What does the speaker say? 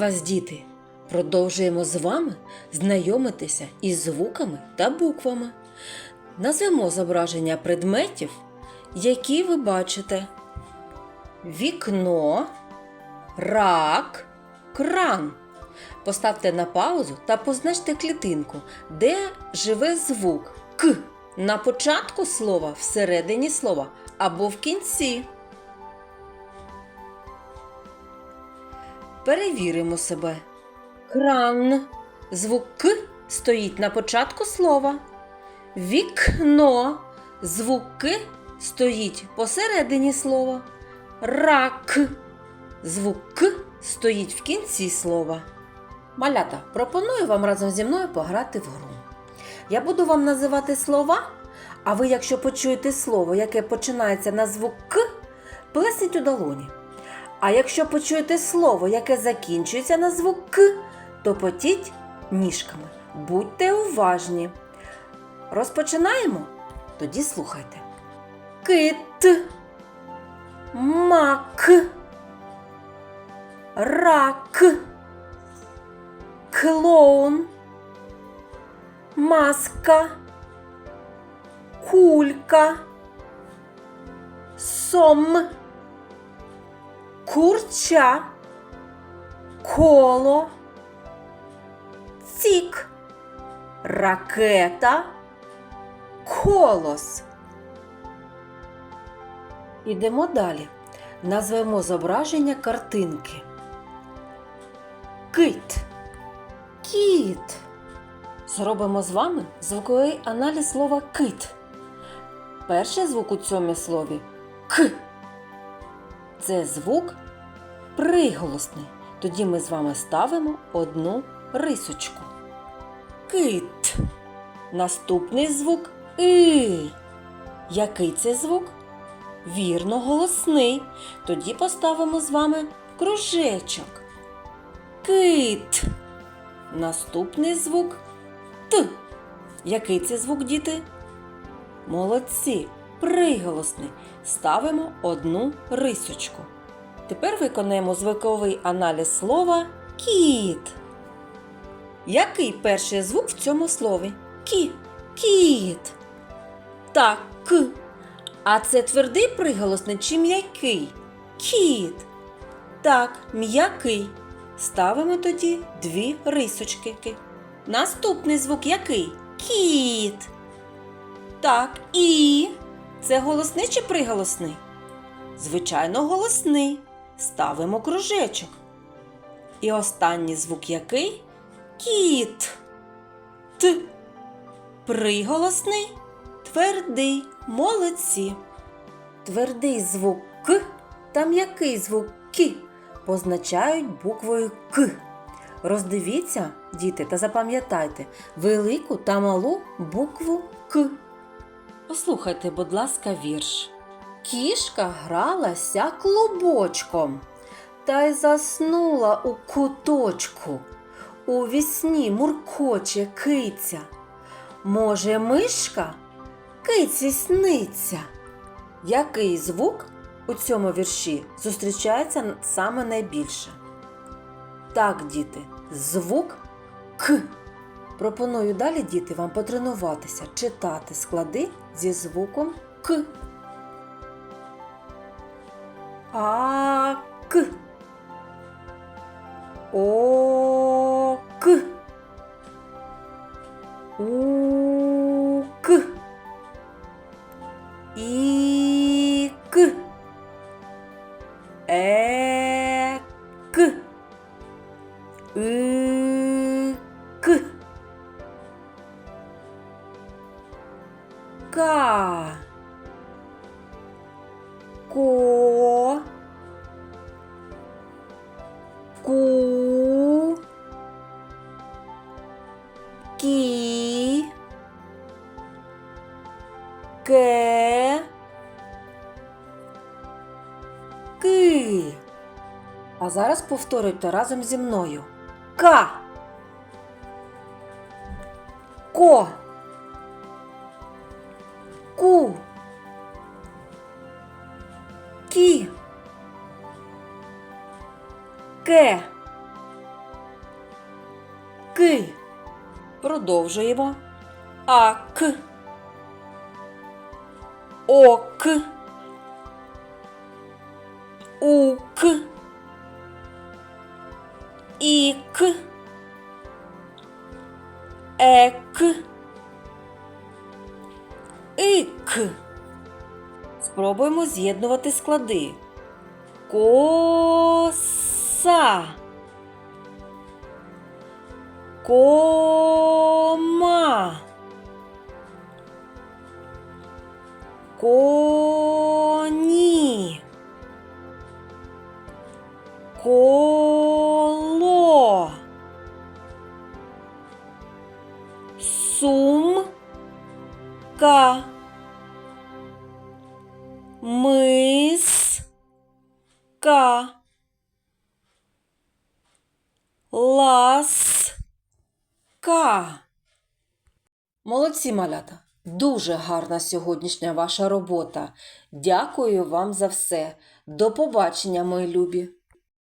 вас, діти! Продовжуємо з вами знайомитися із звуками та буквами. Назвемо зображення предметів, які ви бачите: вікно, рак, кран. Поставте на паузу та позначте клітинку, де живе звук К на початку слова, всередині слова або в кінці. Перевіримо себе. Кран. Звук К стоїть на початку слова. Вікно. Звук К стоїть посередині слова. Рак. Звук К стоїть в кінці слова. Малята, пропоную вам разом зі мною пограти в гру. Я буду вам називати слова, а ви, якщо почуєте слово, яке починається на звук К, плесніть у долоні. А якщо почуєте слово, яке закінчується на звук К, то потіть ніжками. Будьте уважні. Розпочинаємо? Тоді слухайте. Кит, мак, рак, клоун, маска, кулька, сом курча, коло, цік, ракета, колос. Ідемо далі. Назвемо зображення картинки. Кит. Кіт. Зробимо з вами звуковий аналіз слова кит. Перший звук у цьому слові К. Це звук приголосний. Тоді ми з вами ставимо одну рисочку. Кит. Наступний звук И. Який це звук? Вірно, голосний. Тоді поставимо з вами кружечок. Кит. Наступний звук Т. Який це звук, діти? Молодці. Приголосний. Ставимо одну рисочку. Тепер виконаємо звуковий аналіз слова кіт. Який перший звук в цьому слові? Кі. Кіт. Так, к. А це твердий приголосний чи м'який? Кіт. Так, м'який. Ставимо тоді дві рисочки. Наступний звук який? Кіт. Так, і. Це голосний чи приголосний? Звичайно, голосний. Ставимо кружечок. І останній звук який? Кіт. Т. Приголосний, твердий, молодці. Твердий звук К та м'який звук Кі позначають буквою К. Роздивіться, діти, та запам'ятайте велику та малу букву К. Послухайте, будь ласка, вірш. Кішка гралася клубочком та й заснула у куточку. У вісні муркоче киця. Може, мишка киці сниться. Який звук у цьому вірші зустрічається саме найбільше? Так, діти, звук К. Пропоную далі, діти, вам потренуватися читати склади зі звуком К. А К. О К. У К. Ка. Ко. Ку. Кі. Ке. Ки. А зараз повторюйте разом зі мною. К. Ко. Ку. Кі. Ке. ки. Продовжуємо. Ак. Ок. Ук. Ік. Ек. Ік. Спробуємо з'єднувати склади. Коса. Кома. Коні. Коло. Сумка. Миска. Ласка. Молодці, малята! Дуже гарна сьогоднішня ваша робота. Дякую вам за все. До побачення, мої любі!